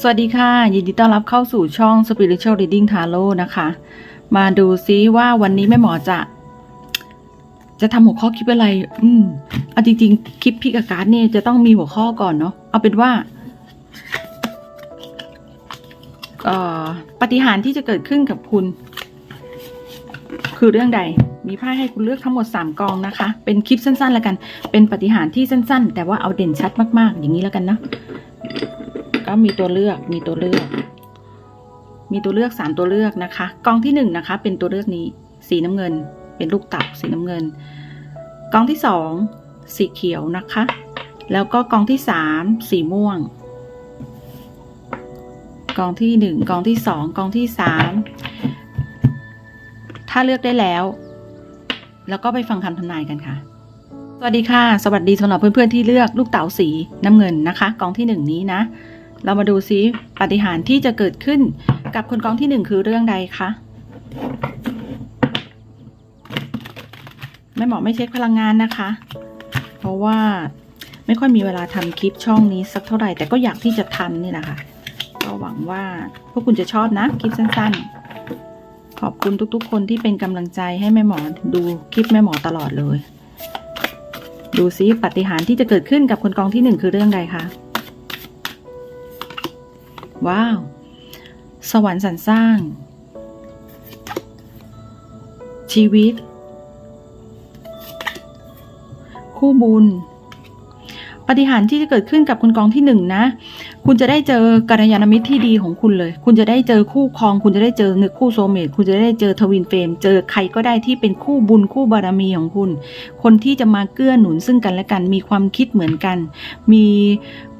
สวัสดีค่ะ ยินดีต้อนรับเข้าสู่ช่อง Spiritual Reading Tarot นะคะ มาดูซิว่าวันนี้แม่หมอจะ จะทำหัวข้อคลิปอะไร อืมเอาจริงๆ คลิปพิกการ์ดเนี่ยจะต้องมีหัวข้อก่อนเนาะเอาเป็นว่าเอ่อปฏิหารที่จะเกิดขึ้นกับคุณ คือเรื่องใด มีไพ่ให้คุณเลือกทั้งหมด 3 กองนะคะ เป็นคลิปสั้นๆแล้วกัน เป็นปฏิหารที่สั้นๆ แต่ว่าเอาเด่นชัดมากๆ อย่างนี้แล้วกันนะ ก็มีตัวเลือกมีตัวเลือก มีตัวเลือกสามตัวเลือกนะคะ กองที่หนึ่งนะคะ เป็นตัวเลือกนี้ สีน้ำเงิน เป็นลูกเต่าสีน้ำเงิน กองที่สองสีเขียวนะคะ แล้วก็กองที่สามสีม่วง กองที่หนึ่งกองที่สองกองที่สามถ้าเลือกได้แล้ว แล้วก็ไปฟังคำทำนายกันค่ะสวัสดีค่ะ สวัสดีสำหรับเพื่อนๆที่เลือกลูกเต๋าสีน้ำเงินนะคะ กองที่หนึ่งนี้นะ เรามาดูซิปฏิหารที่จะเกิดขึ้นกับคนกองที่หนึ่งคือเรื่องใดคะแม่หมอไม่เช็คพลังงานนะคะ เพราะว่าไม่ค่อยมีเวลาทำคลิปช่องนี้สักเท่าไหร่ แต่ก็อยากที่จะทำนี่แหละค่ะก็หวังว่าพวกคุณจะชอบนะคลิปสั้นๆ ขอบคุณทุกๆ คนที่เป็นกำลังใจให้แม่หมอดูคลิปแม่หมอตลอดเลย ดูซิปฏิหารที่จะเกิดขึ้นกับคนกองที่หนึ่งคือเรื่องใดคะ ว้าว สวรรค์สรรสร้าง ชีวิต คู่บุญ ปฏิหารที่จะเกิดขึ้นกับคุณกองที่หนึ่งนะ คุณจะได้เจอกัลยาณมิตรที่ดีของคุณเลย คุณจะได้เจอคู่ครอง คุณจะได้เจอนึกคู่โซเมตคุณจะได้เจอทวินเฟรมเจอใครก็ได้ที่เป็นคู่บุญคู่บารมีของคุณ คนที่จะมาเกื้อหนุนซึ่งกันและกัน มีความคิดเหมือนกัน มี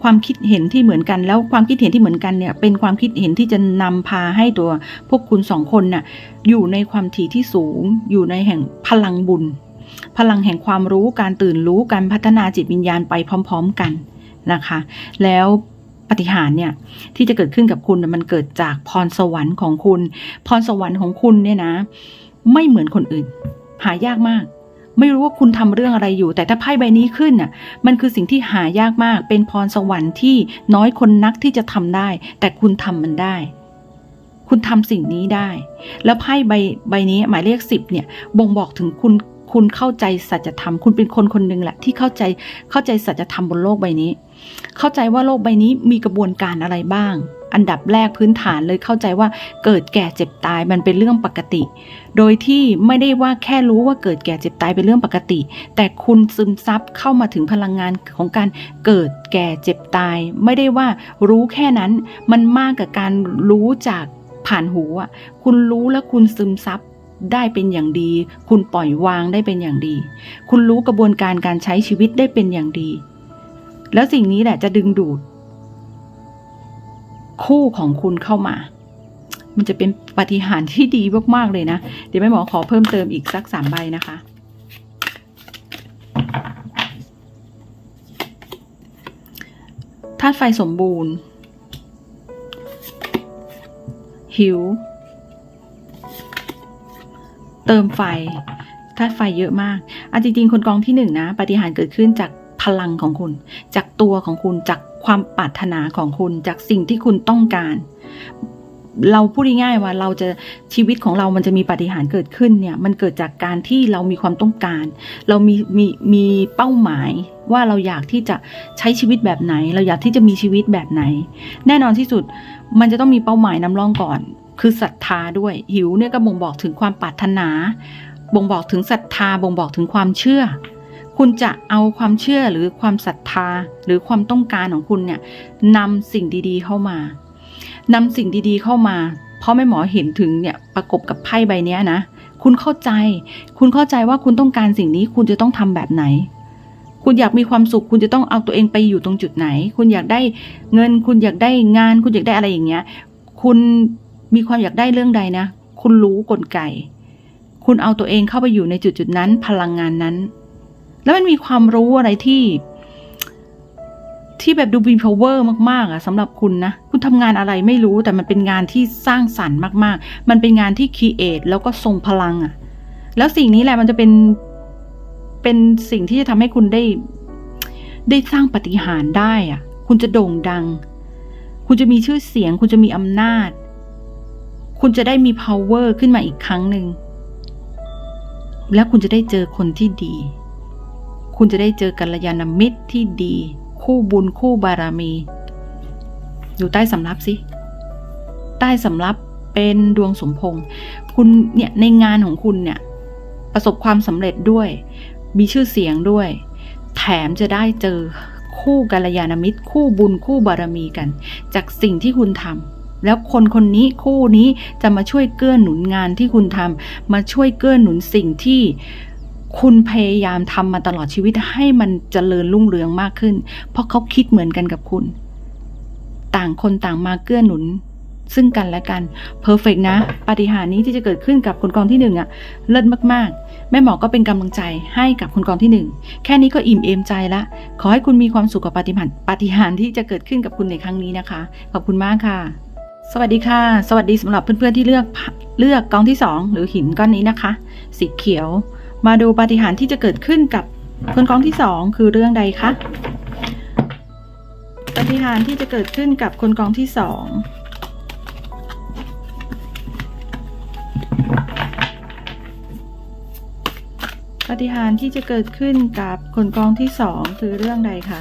ความคิดเห็นที่เหมือนกัน แล้วความคิดเห็นที่เหมือนกันเนี่ยเป็นความคิดเห็นที่จะนำพาให้ตัวพวกคุณสองคนน่ะอยู่ในความถี่ที่สูง อยู่ในแห่งพลังบุญ พลังแห่งความรู้การตื่นรู้การพัฒนาจิตวิญญาณไปพร้อม ๆกันนะคะ แล้วปฏิหารเนี่ยที่จะเกิดขึ้นกับคุณมันเกิดจากพรสวรรค์ของคุณ พรสวรรค์ของคุณเนี่ยนะ ไม่เหมือนคนอื่น หายากมาก ไม่รู้ว่าคุณทำเรื่องอะไรอยู่ แต่ถ้าไพ่ใบนี้ขึ้นน่ะ มันคือสิ่งที่หายากมาก เป็นพรสวรรค์ที่น้อยคนนักที่จะทำได้ แต่คุณทำมันได้ คุณทำสิ่งนี้ได้ แล้วไพ่ใบใบนี้หมายเลขสิบเนี่ยบ่งบอกถึงคุณคุณเข้าใจสัจธรรม คุณเป็นคนคนหนึ่งแหละที่เข้าใจเข้าใจสัจธรรมบนโลกใบนี้ เข้าใจว่าโลกใบนี้มีกระบวนการอะไรบ้าง อันดับแรกพื้นฐานเลยเข้าใจว่าเกิดแก่เจ็บตายมันเป็นเรื่องปกติ โดยที่ไม่ได้ว่าแค่รู้ว่าเกิดแก่เจ็บตายเป็นเรื่องปกติ แต่คุณซึมซับเข้ามาถึงพลังงานของการเกิดแก่เจ็บตาย ไม่ได้ว่ารู้แค่นั้น มันมากกับการรู้จากผ่านหูอะคุณรู้แล้วคุณซึมซับได้เป็นอย่างดี คุณปล่อยวางได้เป็นอย่างดี คุณรู้กระบวนการการใช้ชีวิตได้เป็นอย่างดี แล้วสิ่งนี้แหละจะดึงดูด คู่ของคุณเข้ามา มันจะเป็นปฏิหารที่ดีมากๆเลยนะ เดี๋ยวแม่หมอขอเพิ่มเติมอีกสักสามใบนะคะ ธาตุไฟสมบูรณ์ หิว เติมไฟธาตุไฟเยอะมากอะจริงๆ คนกองที่หนึ่งนะ ปฏิหารเกิดขึ้นจาก พลังของคุณ จากตัวของคุณจากความปรารถนาของคุณ จากสิ่งที่คุณต้องการ เราพูดง่ายๆว่าเราจะชีวิตของเรามันจะมีปาฏิหารย์เกิดขึ้นเนี่ย มันเกิดจากการที่เรามีความต้องการ เรามีมีมีเป้าหมายว่าเราอยากที่จะใช้ชีวิตแบบไหน เราอยากที่จะมีชีวิตแบบไหน แน่นอนที่สุดมันจะต้องมีเป้าหมายนำร่องก่อน คือศรัทธาด้วยหิวเนี่ยก็บ่งบอกถึงความปรารถนา บ่งบอกถึงศรัทธาบ่งบอกถึงความเชื่อ คุณจะเอาความเชื่อหรือความศรัทธา หรือความต้องการของคุณเนี่ยนำสิ่งดีๆเข้ามานำสิ่งดีๆเข้ามา เพราะแม่หมอเห็นถึงเนี่ยประกบกับไพ่ใบนี้นะ คุณเข้าใจ คุณเข้าใจว่าคุณต้องการสิ่งนี้ คุณจะต้องทำแบบไหน คุณอยากมีความสุข คุณจะต้องเอาตัวเองไปอยู่ตรงจุดไหน คุณอยากได้เงิน คุณอยากได้งาน คุณอยากได้อะไรอย่างเงี้ย คุณมีความอยากได้เรื่องใดนะ คุณรู้กลไก คุณเอาตัวเองเข้าไปอยู่ในจุดจุดนั้น พลังงานนั้น แล้วมันมีความรู้อะไรที่ ที่แบบดูมี power มากๆอะสำหรับคุณนะ คุณทำงานอะไรไม่รู้แต่มันเป็นงานที่สร้างสรรค์มาก ๆ มันเป็นงานที่ create แล้วก็ทรงพลังอะแล้วสิ่งนี้แหละมันจะเป็นเป็นสิ่งที่จะทำให้คุณได้ ได้สร้างปฏิหารย์ได้อะคุณจะโด่งดัง คุณจะมีชื่อเสียง คุณจะมีอำนาจ คุณจะได้มี power ขึ้นมาอีกครั้งหนึ่ง แล้วคุณจะได้เจอคนที่ดี คุณจะได้เจอกัลยาณมิตรที่ดี คู่บุญคู่บารมี อยู่ใต้สำรับสิ ใต้สำรับเป็นดวงสมพงษ์คุณเนี่ยในงานของคุณเนี่ยประสบความสำเร็จด้วย มีชื่อเสียงด้วย แถมจะได้เจอคู่กัลยาณมิตร คู่บุญคู่บารมีกัน จากสิ่งที่คุณทำแล้วคนคนนี้คู่นี้จะมาช่วยเกื้อหนุนงานที่คุณทำมาช่วยเกื้อหนุนสิ่งที่ คุณพยายามทำมาตลอดชีวิตให้มันเจริญรุ่งเรืองมากขึ้น เพราะเขาคิดเหมือนกันกับคุณ ต่างคนต่างมาเกื้อหนุน ซึ่งกันและกันเพอร์เฟกนะปาฏิหาริย์นี้ที่จะเกิดขึ้นกับคนกองที่หนึ่งอะเลิศมากๆ แม่หมอก็เป็นกำลังใจให้กับคนกองที่หนึ่งแค่นี้ก็อิ่มเอมใจละ ขอให้คุณมีความสุขกับปาฏิหาริย์ปาฏิหาริย์ที่จะเกิดขึ้นกับคุณในครั้งนี้นะคะ ขอบคุณมากค่ะ สวัสดีค่ะ สวัสดีสำหรับเพื่อนๆที่เลือกเลือกกองที่ 2 หรือหินก้อนนี้นะคะ สีเขียว มาดูปาฏิหาริย์ที่จะเกิดขึ้นกับคนกองที่2คือเรื่องใดคะปาฏิหาริย์ที่จะเกิดขึ้นกับคนกองที่2ปาฏิหาริย์ที่จะเกิดขึ้นกับคนกองที่สองคือเรื่องใดคะ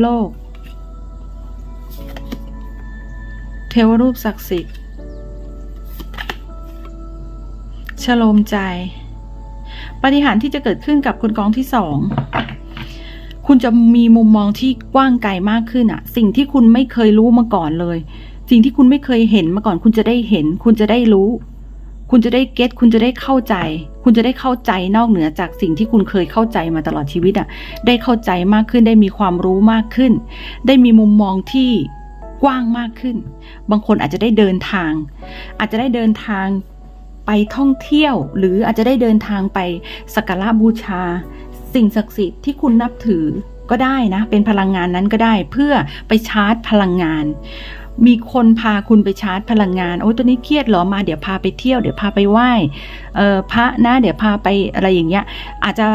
โลก เทวรูปศักดิ์สิทธิ์ชโลมใจ ปฏิหารที่จะเกิดขึ้นกับคนกองที่สองคุณจะมีมุมมองที่กว้างไกลมากขึ้นอะสิ่งที่คุณไม่เคยรู้มาก่อนเลย สิ่งที่คุณไม่เคยเห็นมาก่อน คุณจะได้เห็น คุณจะได้รู้ คุณจะได้เก็ตคุณจะได้เข้าใจ คุณจะได้เข้าใจนอกเหนือจากสิ่งที่คุณเคยเข้าใจมาตลอดชีวิตอะได้เข้าใจมากขึ้นได้มีความรู้มากขึ้น ได้มีมุมมองที่ กว้างมากขึ้น บางคนอาจจะได้เดินทาง อาจจะได้เดินทางไปท่องเที่ยว หรืออาจจะได้เดินทางไปสักการะบูชา สิ่งศักดิ์สิทธิ์ที่คุณนับถือก็ได้นะ เป็นพลังงานนั้นก็ได้เพื่อไปชาร์จพลังงาน มีคนพาคุณไปชาร์จพลังงาน โอ้ยตัวนี้เครียดหรอมาเดี๋ยวพาไปเที่ยวเดี๋ยวพาไปไหว้เอ่อพระนะ เดี๋ยวพาไปอะไรอย่างเงี้ยอาจจะ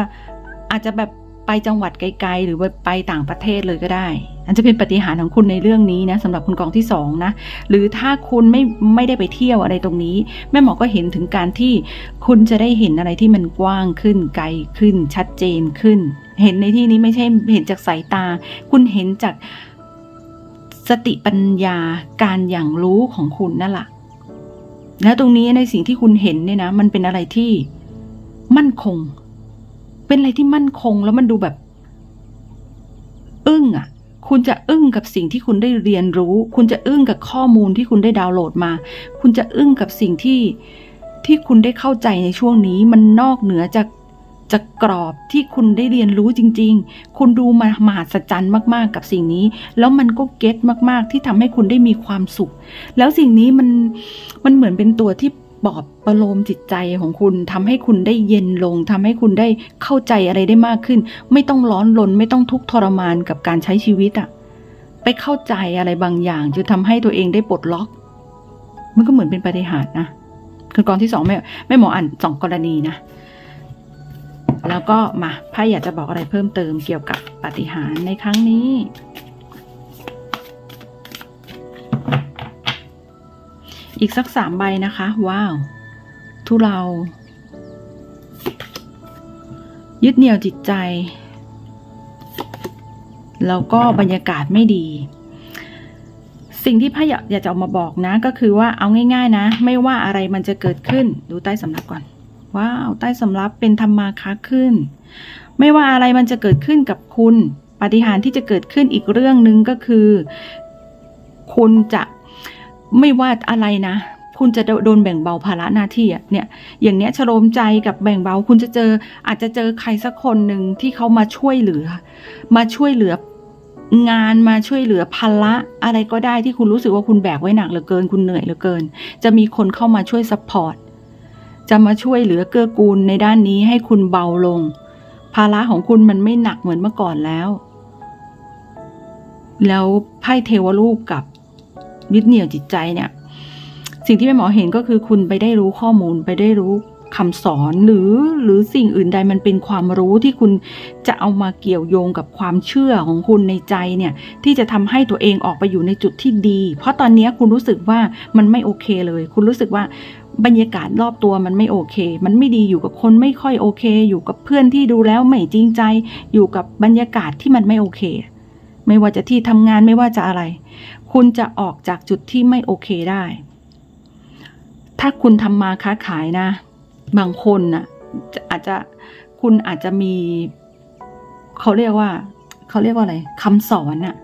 อาจจะแบบ ไปจังหวัดไกลๆ หรือไปต่างประเทศเลยก็ได้ อันจะเป็นปฏิหารของคุณในเรื่องนี้นะสำหรับคุณกองที่สองนะหรือถ้าคุณไม่ไม่ได้ไปเที่ยวอะไรตรงนี้ แม่หมอก็เห็นถึงการที่คุณจะได้เห็นอะไรที่มันกว้างขึ้นไกลขึ้น ชัดเจนขึ้น เห็นในที่นี้ไม่ใช่เห็นจากสายตา คุณเห็นจากสติปัญญาการอย่างรู้ของคุณนั่นแหละแล้วตรงนี้ในสิ่งที่คุณเห็นเนี่ยนะ มันเป็นอะไรที่มั่นคง เป็นอะไรที่มั่นคงแล้วมันดูแบบ อึ้งอะ คุณจะอึ้งกับสิ่งที่คุณได้เรียนรู้ คุณจะอึ้งกับข้อมูลที่คุณได้ดาวน์โหลดมา คุณจะอึ้งกับสิ่งที่ที่คุณได้เข้าใจในช่วงนี้ มันนอกเหนือจากจากกรอบที่คุณได้เรียนรู้จริง ๆ คุณดูมามหัศจรรย์มากๆกับสิ่งนี้ แล้วมันก็เก็ตมากๆ ที่ทำให้คุณได้มีความสุข แล้วสิ่งนี้มันมันเหมือนเป็นตัวที่ ปลอบประโลมจิตใจของคุณทำให้คุณได้เย็นลงทำให้คุณได้เข้าใจอะไรได้มากขึ้น ไม่ต้องร้อนรนไม่ต้องทุกข์ทรมานกับการใช้ชีวิตอะไปเข้าใจอะไรบางอย่างจะทำให้ตัวเองได้ปลดล็อก มันก็เหมือนเป็นปฏิหารนะคือกรที่สองแม่แม่หมออ่านสองกรณีนะแล้วก็มาไพ่อยากจะบอกอะไรเพิ่มเติมเกี่ยวกับปฏิหารในครั้งนี้ อีกสักสามใบนะคะ ว้าว ทุเรา ยึดเหนี่ยวจิตใจ แล้วก็บรรยากาศไม่ดี สิ่งที่พ่ออยากอยากจะออกมาบอกนะ ก็คือว่าเอาง่าย ๆ นะ ไม่ว่าอะไรมันจะเกิดขึ้น ดูใต้สำรับก่อน ว้าว ใต้สำรับเป็นธรรมาค้าขึ้น ไม่ว่าอะไรมันจะเกิดขึ้นกับคุณปาฏิหารย์ที่จะเกิดขึ้นอีกเรื่องหนึ่งก็คือ คุณจะ ไม่ว่าอะไรนะ คุณจะโดนแบ่งเบาภาระหน้าที่อะเนี่ย อย่างเนี้ยชโลมใจกับแบ่งเบา คุณจะเจออาจจะเจอใครสักคนหนึ่งที่เขามาช่วยเหลือ มาช่วยเหลืองานมาช่วยเหลือภาระอะไรก็ได้ที่คุณรู้สึกว่าคุณแบกไว้หนักเหลือเกิน คุณเหนื่อยเหลือเกิน จะมีคนเข้ามาช่วยซัพพอร์ตจะมาช่วยเหลือเกื้อกูลในด้านนี้ให้คุณเบาลง ภาระของคุณมันไม่หนักเหมือนเมื่อก่อนแล้ว แล้วไพ่เทวรูปกับ ยึดเหนี่ยวจิตใจเนี่ย สิ่งที่แม่หมอเห็นก็คือคุณไปได้รู้ข้อมูลไปได้รู้คำสอนหรือหรือสิ่งอื่นใดมันเป็นความรู้ที่คุณจะเอามาเกี่ยวโยงกับความเชื่อของคุณในใจเนี่ย ที่จะทำให้ตัวเองออกไปอยู่ในจุดที่ดี เพราะตอนนี้คุณรู้สึกว่ามันไม่โอเคเลย คุณรู้สึกว่าบรรยากาศรอบตัวมันไม่โอเค มันไม่ดีอยู่กับคนไม่ค่อยโอเค อยู่กับเพื่อนที่ดูแล้วไม่จริงใจ อยู่กับบรรยากาศที่มันไม่โอเค ไม่ว่าจะที่ทำงานไม่ว่าจะอะไร คุณจะออกจากจุดที่ไม่โอเคได้ ถ้าคุณทำมาค้าขายนะ บางคนน่ะจะอาจจะคุณอาจจะมี เขาเรียกว่า เขาเรียกว่าอะไรคำสอนน่ะ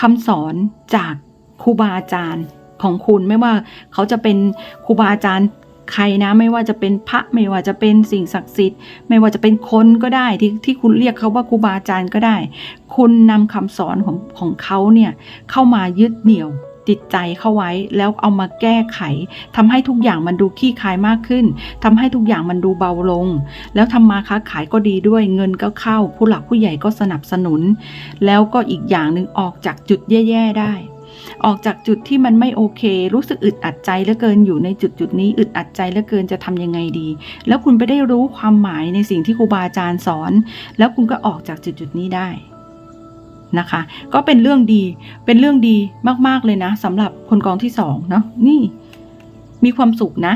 คำสอนจากครูบาอาจารย์ของคุณไม่ว่าเขาจะเป็นครูบาอาจารย์ ใครนะ ไม่ว่าจะเป็นพระไม่ว่าจะเป็นสิ่งศักดิ์สิทธิ์ ไม่ว่าจะเป็นคนก็ได้ที่ที่คุณเรียกเขาว่าครูบาอาจารย์ก็ได้ คุณนำคำสอนของของเขาเนี่ยเข้ามายึดเหนี่ยวจิตใจเข้าไว้แล้วเอามาแก้ไขทำให้ทุกอย่างมันดูขี้คายมากขึ้นทำให้ทุกอย่างมันดูเบาลง แล้วทำมาค้าขายก็ดีด้วยเงินก็เข้า ผู้หลักผู้ใหญ่ก็สนับสนุน แล้วก็อีกอย่างหนึ่งออกจากจุดแย่ ๆ ได้ ออกจากจุดที่มันไม่โอเค รู้สึกอึดอัดใจเหลือเกินอยู่ในจุดจุดนี้อึดอัดใจเหลือเกินจะทำยังไงดี แล้วคุณไปได้รู้ความหมายในสิ่งที่ครูบาอาจารย์สอน แล้วคุณก็ออกจากจุดจุดนี้ได้นะคะ ก็เป็นเรื่องดีเป็นเรื่องดีมากๆเลยนะสำหรับคนกองที่สองเนาะนี่ มีความสุขนะ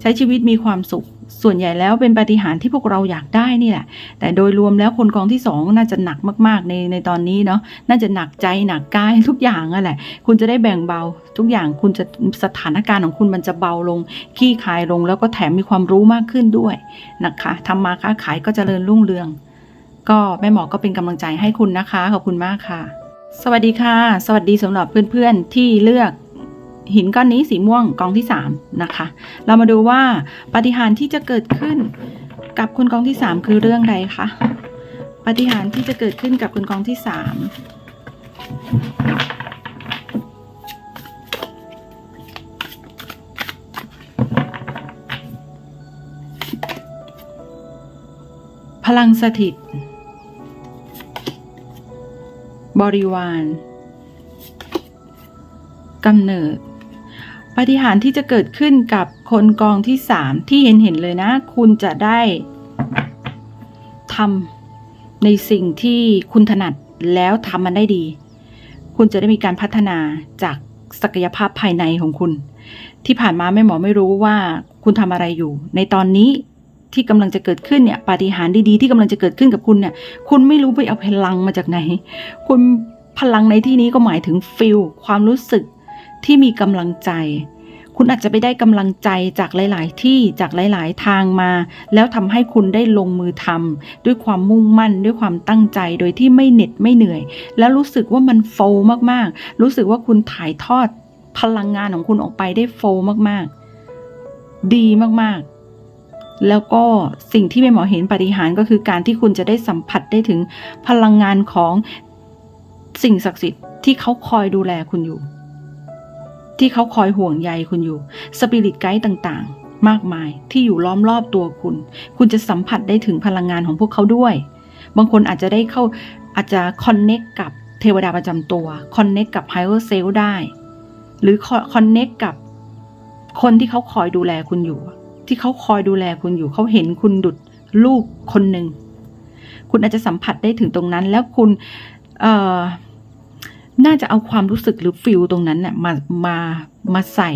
ใช้ชีวิตมีความสุข ส่วนใหญ่แล้วเป็นปฏิหารที่พวกเราอยากได้นี่แหละ แต่โดยรวมแล้วคนกองที่สองน่าจะหนักมาก ๆ ในในตอนนี้เนาะน่าจะหนักใจหนักกายทุกอย่างอะแหละ คุณจะได้แบ่งเบาทุกอย่างคุณจะสถานการณ์ของคุณมันจะเบาลงขี้คายลง แล้วก็แถมมีความรู้มากขึ้นด้วยนะคะทำมาค้าขายก็จเจริญรุ่งเรือง ก็แม่หมอก็เป็นกำลังใจให้คุณนะคะขอบคุณมากค่ะ สวัสดีค่ะ สวัสดีสำหรับเพื่อนๆที่เลือก หินก้อนนี้สีม่วงกองที่สามนะคะ เรามาดูว่าปฏิหารที่จะเกิดขึ้นกับคนกองที่สามคือเรื่องใดคะปฏิหารที่จะเกิดขึ้นกับคนกองที่สามพลังสถิต บริวาร กำเนิด ปาฏิหาริย์ที่จะเกิดขึ้นกับคนกองที่สามที่เห็นเห็นเลยนะ คุณจะได้ทำในสิ่งที่คุณถนัดแล้วทำมันได้ดี คุณจะได้มีการพัฒนาจากศักยภาพภายในของคุณ ที่ผ่านมาแม่หมอไม่รู้ว่าคุณทำอะไรอยู่ ในตอนนี้ที่กำลังจะเกิดขึ้นเนี่ยปาฏิหาริย์ดีๆที่กำลังจะเกิดขึ้นกับคุณเนี่ยคุณไม่รู้ไปเอาพลังมาจากไหน คุณพลังในที่นี้ก็หมายถึงฟิลความรู้สึก ที่มีกำลังใจ คุณอาจจะไปได้กำลังใจจากหลาย ๆ ที่จากหลาย ๆ ทางมา แล้วทำให้คุณได้ลงมือทำด้วยความมุ่งมั่นด้วยความตั้งใจโดยที่ไม่เหน็ดไม่เหนื่อย แล้วรู้สึกว่ามันโฟลมาก ๆ รู้สึกว่าคุณถ่ายทอดพลังงานของคุณออกไปได้โฟลมาก ๆ ดีมาก ๆแล้วก็สิ่งที่แม่หมอเห็นปฏิหารก็คือการที่คุณจะได้สัมผัสได้ถึงพลังงานของสิ่งศักดิ์สิทธิ์ที่เขาคอยดูแลคุณอยู่ ที่เขาคอยห่วงใยคุณอยู่ สปิริตไกด์ต่างๆ มากมายที่อยู่ล้อมรอบตัวคุณ คุณจะสัมผัสได้ถึงพลังงานของพวกเขาด้วย บางคนอาจจะได้เข้าอาจจะคอนเน็กกับเทวดาประจำตัวคอนเน็กกับไฮเออร์เซลได้ หรือคอนเน็กกับคนที่เขาคอยดูแลคุณอยู่ ที่เขาคอยดูแลคุณอยู่ เขาเห็นคุณดุดลูกคนหนึ่ง คุณอาจจะสัมผัสได้ถึงตรงนั้น แล้วคุณเออ น่าจะเอาความรู้สึกหรือฟิลตรงนั้นเนี่ยมามามาใส่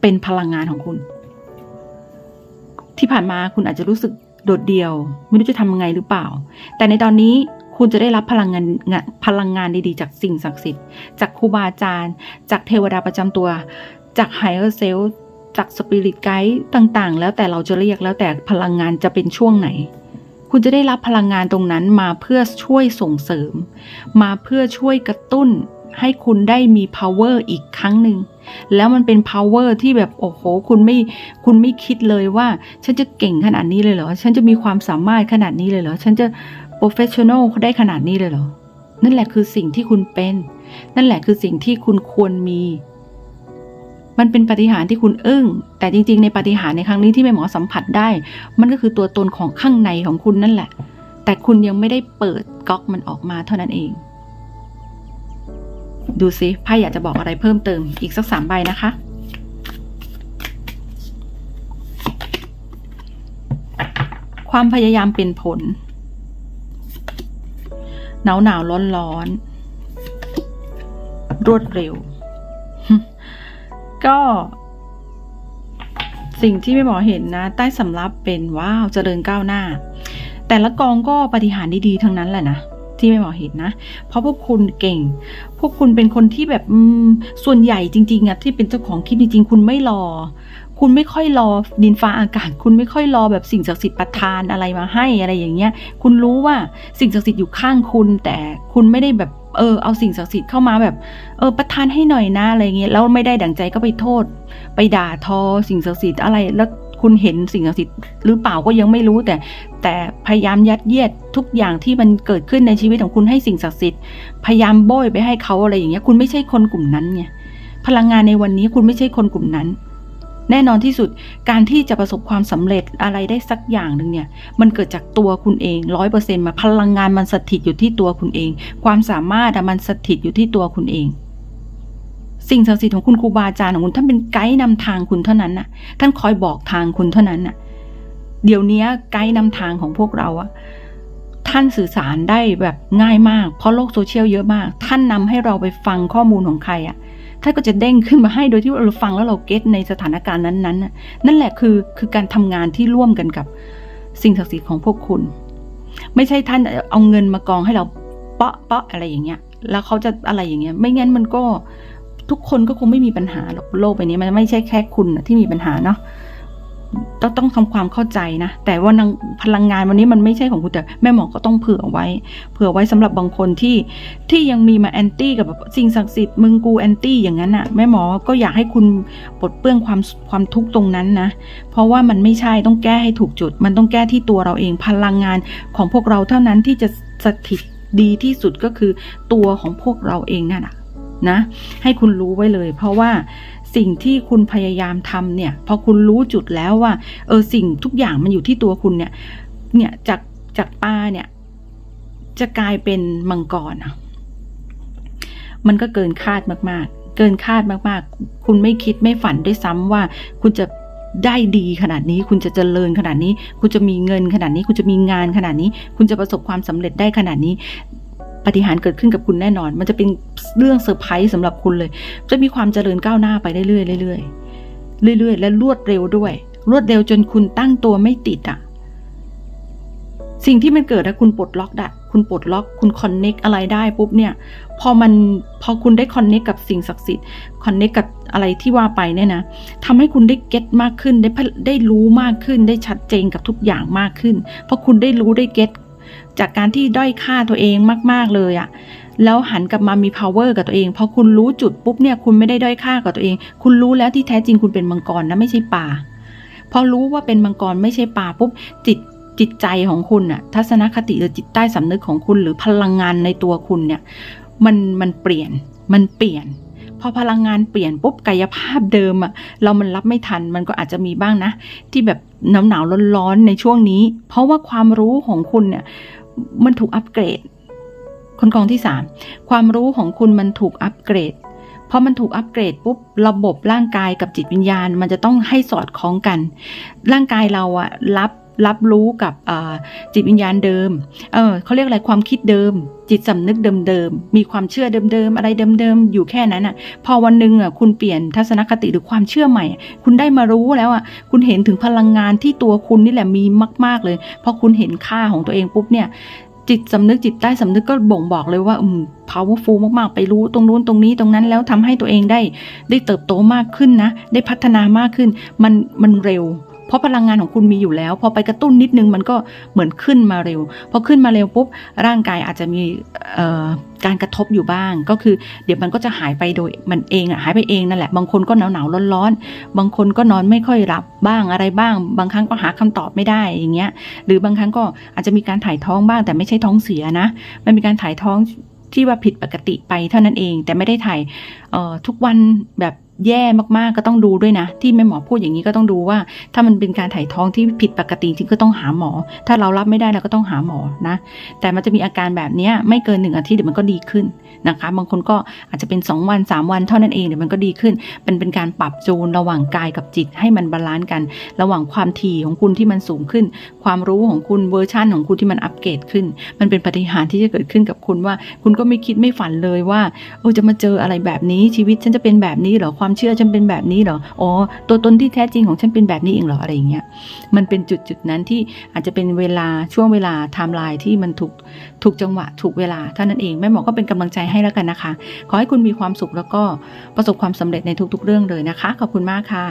เป็นพลังงานของคุณ ที่ผ่านมาคุณอาจจะรู้สึกโดดเดี่ยว ไม่รู้จะทำยังไงหรือเปล่า แต่ในตอนนี้คุณจะได้รับพลังงานงานพลังงานดีๆ จากสิ่งศักดิ์สิทธิ์ จากครูบาอาจารย์ จากเทวดาประจำตัว จากไฮเออร์เซลจากสปิริตไกด์ต่างๆ แล้วแต่เราจะเรียกแล้วแต่พลังงานจะเป็นช่วงไหน คุณจะได้รับพลังงานตรงนั้นมาเพื่อช่วยส่งเสริม มาเพื่อช่วยกระตุ้นให้คุณได้มี power อีกครั้งหนึ่ง แล้วมันเป็น power ที่แบบโอ้โห คุณไม่ คุณไม่คิดเลยว่า ฉันจะเก่งขนาดนี้เลยเหรอ ฉันจะมีความสามารถขนาดนี้เลยเหรอ ฉันจะ professional ได้ขนาดนี้เลยเหรอ นั่นแหละคือสิ่งที่คุณเป็น นั่นแหละคือสิ่งที่คุณควรมี มันเป็นปฏิหารที่คุณอึ้ง แต่จริง ๆ ในปฏิหารในครั้งนี้ที่แม่หมอสัมผัสได้ มันก็คือตัวตนของข้างในของคุณนั่นแหละ แต่คุณยังไม่ได้เปิดก๊อกมันออกมาเท่านั้นเอง ดูซิไพ่อยากจะบอกอะไรเพิ่มเติมอีกสักสามใบนะคะ ความพยายามเป็นผล หนาวหนาวร้อนร้อนรวดเร็ว ก็ สิ่งที่ไม่หมอเห็นนะ ใต้สำรับเป็นว้าวเจริญก้าวหน้า แต่ละกองก็ปฏิหารดีๆทั้งนั้นแหละนะที่ไม่หมอเห็นนะ เพราะพวกคุณเก่ง พวกคุณเป็นคนที่แบบส่วนใหญ่จริงๆอะที่เป็นเจ้าของคลิปจริงๆ คุณไม่รอ คุณไม่ค่อยรอดินฟ้าอากาศ คุณไม่ค่อยรอแบบสิ่งศักดิ์สิทธิ์ประทานอะไรมาให้อะไรอย่างเงี้ย คุณรู้ว่าสิ่งศักดิ์สิทธิ์อยู่ข้างคุณ แต่คุณไม่ได้แบบเออเอาสิ่งศักดิ์สิทธิ์เข้ามาแบบเออประทานให้หน่อยนะอะไรเงี้ยแล้วไม่ได้ดั่งใจก็ไปโทษ ไปด่าทอสิ่งศักดิ์สิทธิ์อะไรแล้วคุณเห็นสิ่งศักดิ์สิทธิ์หรือเปล่าก็ยังไม่รู้แต่แต่พยายามยัดเยียดทุกอย่างที่มันเกิดขึ้นในชีวิตของคุณให้สิ่งศักดิ์สิทธิ์พยายามโบยไปให้เขาอะไรอย่างเงี้ยคุณไม่ใช่คนกลุ่มนั้นไงพลังงานในวันนี้คุณไม่ใช่คนกลุ่มนั้น แน่นอนที่สุดการที่จะประสบความสำเร็จอะไรได้สักอย่างหนึ่งเนี่ยมันเกิดจากตัวคุณเองร้อยเปอร์เซ็นต์มาพลังงานมันสถิตอยู่ที่ตัวคุณเอง ความสามารถมันสถิตอยู่ที่ตัวคุณเอง สิ่งศักดิ์สิทธิ์ของคุณครูบาอาจารย์ของคุณท่านเป็นไกด์นำทางคุณเท่านั้นน่ะ ท่านคอยบอกทางคุณเท่านั้นน่ะ เดี๋ยวนี้ไกด์นำทางของพวกเราอะท่านสื่อสารได้แบบง่ายมาก เพราะโลกโซเชียลเยอะมาก ท่านนำให้เราไปฟังข้อมูลของใครอะ ท่านก็จะเด้งขึ้นมาให้โดยที่เราฟังแล้วเราเก็ตในสถานการณ์นั้นๆ นั่นแหละคือคือการทำงานที่ร่วมกันกับสิ่งศักดิ์สิทธิ์ของพวกคุณ ไม่ใช่ท่านเอาเงินมากองให้เราเปาะเปาะอะไรอย่างเงี้ย แล้วเขาจะอะไรอย่างเงี้ย ไม่งั้นมันก็ทุกคนก็คงไม่มีปัญหาหรอกโลกใบนี้มันไม่ใช่แค่คุณที่มีปัญหาเนาะ ต้องต้องทำความเข้าใจนะ แต่ว่านพลังงานวันนี้มันไม่ใช่ของคุณแต่แม่หมอก็ต้องเผื่อไว้ เผื่อไว้สำหรับบางคนที่ที่ยังมีมาแอนตี้กับแบบสิ่งศักดิ์สิทธิ์มึงกูแอนตี้อย่างนั้นอะแม่หมอก็อยากให้คุณปลดเปลื้องความความทุกข์ตรงนั้นนะ เพราะว่ามันไม่ใช่ต้องแก้ให้ถูกจุด มันต้องแก้ที่ตัวเราเองพลังงานของพวกเราเท่านั้นที่จะสถิตดีที่สุดก็คือตัวของพวกเราเองนั่นแหะนะ ให้คุณรู้ไว้เลย เพราะว่า สิ่งที่คุณพยายามทำเนี่ย พอคุณรู้จุดแล้วว่า เออสิ่งทุกอย่างมันอยู่ที่ตัวคุณเนี่ย เนี่ยจากจากปลาเนี่ย จะกลายเป็นมังกรอะ มันก็เกินคาดมากๆ เกินคาดมากๆ คุณไม่คิดไม่ฝันด้วยซ้ำว่า คุณจะได้ดีขนาดนี้ คุณจะเจริญขนาดนี้ คุณจะมีเงินขนาดนี้ คุณจะมีงานขนาดนี้ คุณจะประสบความสำเร็จได้ขนาดนี้ ปฏิหารเกิดขึ้นกับคุณแน่นอน มันจะเป็นเรื่องเซอร์ไพรส์สำหรับคุณเลย จะมีความเจริญก้าวหน้าไปเรื่อยๆเรื่อยๆเรื่อยๆ และรวดเร็วด้วย รวดเร็วจนคุณตั้งตัวไม่ติดอะ สิ่งที่มันเกิดถ้าคุณปลดล็อกได้คุณปลดล็อก คุณคอนเน็กอะไรได้ปุ๊บเนี่ย พอมันพอคุณได้คอนเน็กกับสิ่งศักดิ์สิทธิ์คอนเน็กกับอะไรที่ว่าไปเนี่ยนะทำให้คุณได้เก็ตมากขึ้นได้พได้รู้มากขึ้น ได้ชัดเจนกับทุกอย่างมากขึ้น เพราะคุณได้รู้ได้เก็ต จากการที่ด้อยค่าตัวเองมาก ๆ เลยอะแล้วหันกลับมามี power กับตัวเอง พอคุณรู้จุดปุ๊บเนี่ยคุณไม่ได้ด้อยค่ากับตัวเอง คุณรู้แล้วที่แท้จริงคุณเป็นมังกรนะไม่ใช่ป่า พอรู้ว่าเป็นมังกรไม่ใช่ป่าปุ๊บจิตจิตใจของคุณน่ะทัศนคติหรือจิตใต้สำนึกของคุณหรือพลังงานในตัวคุณเนี่ยมันมันเปลี่ยนมันเปลี่ยน พอพลังงานเปลี่ยนปุ๊บกายภาพเดิมอะเรามันรับไม่ทันมันก็อาจจะมีบ้างนะ ที่แบบหนาวหนาวๆร้อนๆในช่วงนี้ เพราะว่าความรู้ของคุณเนี่ยมันถูกอัปเกรด คนกองที่สามความรู้ของคุณมันถูกอัปเกรดพอมันถูกอัปเกรดปุ๊บระบบร่างกายกับจิตวิญญาณ มันจะต้องให้สอดคล้องกัน ร่างกายเราอะรับรับรู้กับจิตวิญญาณเดิม เออเขาเรียกอะไรความคิดเดิม จิตสำนึกเดิมๆ มีความเชื่อเดิมๆ อะไรเดิมๆ อยู่แค่นั้นอะพอวันหนึ่งอะคุณเปลี่ยนทัศนคติหรือความเชื่อใหม่ คุณได้มารู้แล้วอะ คุณเห็นถึงพลังงานที่ตัวคุณนี่แหละมีมาก ๆ เลย พอคุณเห็นค่าของตัวเองปุ๊บเนี่ยจิตสำนึกจิตใต้สำนึกก็บ่งบอกเลยว่าอืม powerful มากๆ ไปรู้ตรงนู้นตรงนี้ตรงนั้นแล้วทำให้ตัวเองได้ ได้เติบโตมากขึ้นนะ ได้พัฒนามากขึ้น มันมันเร็ว เพราะพลังงานของคุณมีอยู่แล้ว พอไปกระตุ้นนิดนึงมันก็เหมือนขึ้นมาเร็ว พอขึ้นมาเร็วปุ๊บร่างกายอาจจะมีการกระทบอยู่บ้าง ก็คือเดี๋ยวมันก็จะหายไปโดยมันเองอะหายไปเองนั่นแหละ บางคนก็หนาวหนาวร้อนร้อนๆบางคนก็นอนไม่ค่อยหลับบ้างอะไรบ้าง บางครั้งก็หาคำตอบไม่ได้อย่างเงี้ย หรือบางครั้งก็อาจจะมีการถ่ายท้องบ้าง แต่ไม่ใช่ท้องเสียนะ มันมีการถ่ายท้องที่ว่าผิดปกติไปเท่านั้นเองแต่ไม่ได้ถ่ายออทุกวันแบบ แย่มากๆก็ต้องดูด้วยนะ ที่แม่หมอพูดอย่างนี้ก็ต้องดูว่า ถ้ามันเป็นการถ่ายท้องที่ผิดปกติจริงก็ต้องหาหมอ ถ้าเรารับไม่ได้เราก็ต้องหาหมอนะ แต่มันจะมีอาการแบบนี้ไม่เกินหนึ่งอาทิตย์เดี๋ยวมันก็ดีขึ้นนะคะ บางคนก็อาจจะเป็น 2 วัน 3 วันเท่านั้นเองเดี๋ยวมันก็ดีขึ้นเป็นเป็นการปรับจูนระหว่างกายกับจิตให้มันบาลานซ์กัน ระหว่างความถี่ของคุณที่มันสูงขึ้น ความรู้ของคุณเวอร์ชันของคุณที่มันอัปเกรดขึ้น มันเป็นปฏิหารที่จะเกิดขึ้นกับคุณว่า คุณก็ไม่คิดไม่ฝันเลยว่าเออจะมาเจออะไรแบบนี้ชีวิตฉันจะเป็นแบบนี้หรอความเชื่อฉันเป็นแบบนี้เหรออ๋อตัวตนที่แท้จริงของฉันเป็นแบบนี้เองเหรออะไรอย่างเงี้ยมันเป็นจุดจุดๆนั้นที่อาจจะเป็นเวลาช่วงเวลาไทม์ไลน์ที่มันถูกถูกจังหวะถูกเวลาเท่านั้นเองแม่หมอก็เป็นกำลังใจให้แล้วกันนะคะ ขอให้คุณมีความสุขแล้วก็ประสบความสำเร็จในทุกๆ เรื่องเลยนะคะ ขอบคุณมากค่ะ